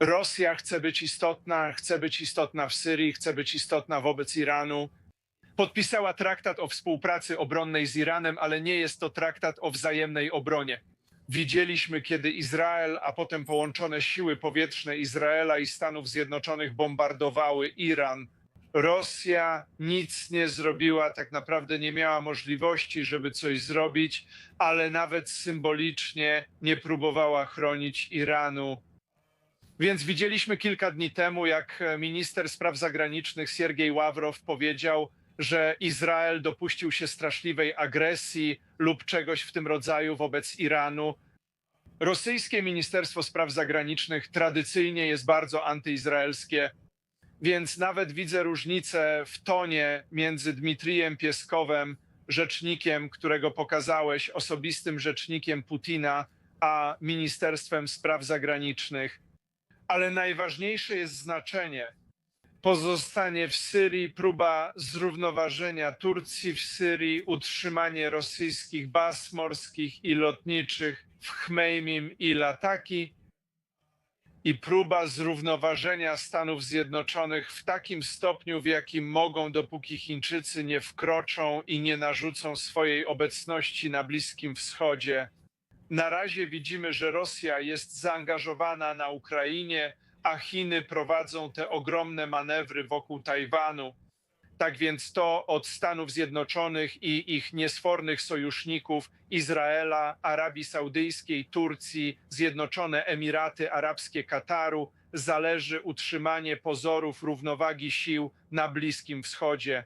Rosja chce być istotna, chce być istotna w Syrii, chce być istotna wobec Iranu. Podpisała traktat o współpracy obronnej z Iranem, ale nie jest to traktat o wzajemnej obronie. Widzieliśmy, kiedy Izrael, a potem połączone siły powietrzne Izraela i Stanów Zjednoczonych bombardowały Iran. Rosja nic nie zrobiła, tak naprawdę nie miała możliwości, żeby coś zrobić, ale nawet symbolicznie nie próbowała chronić Iranu. Więc widzieliśmy kilka dni temu, jak e, minister spraw zagranicznych Siergiej Ławrow powiedział, że Izrael dopuścił się straszliwej agresji lub czegoś w tym rodzaju wobec Iranu. Rosyjskie Ministerstwo Spraw Zagranicznych tradycyjnie jest bardzo antyizraelskie, więc nawet widzę różnicę w tonie między Dmitrijem Pieskowem, rzecznikiem, którego pokazałeś, osobistym rzecznikiem Putina, a Ministerstwem Spraw Zagranicznych. Ale najważniejsze jest znaczenie. Pozostanie w Syrii, próba zrównoważenia Turcji w Syrii, utrzymanie rosyjskich baz morskich i lotniczych w Chmeimim i Lataki i próba zrównoważenia Stanów Zjednoczonych w takim stopniu, w jakim mogą, dopóki Chińczycy nie wkroczą i nie narzucą swojej obecności na Bliskim Wschodzie. Na razie widzimy, że Rosja jest zaangażowana na Ukrainie, a Chiny prowadzą te ogromne manewry wokół Tajwanu. Tak więc to od Stanów Zjednoczonych i ich niesfornych sojuszników Izraela, Arabii Saudyjskiej, Turcji, Zjednoczone Emiraty Arabskie, Kataru zależy utrzymanie pozorów równowagi sił na Bliskim Wschodzie.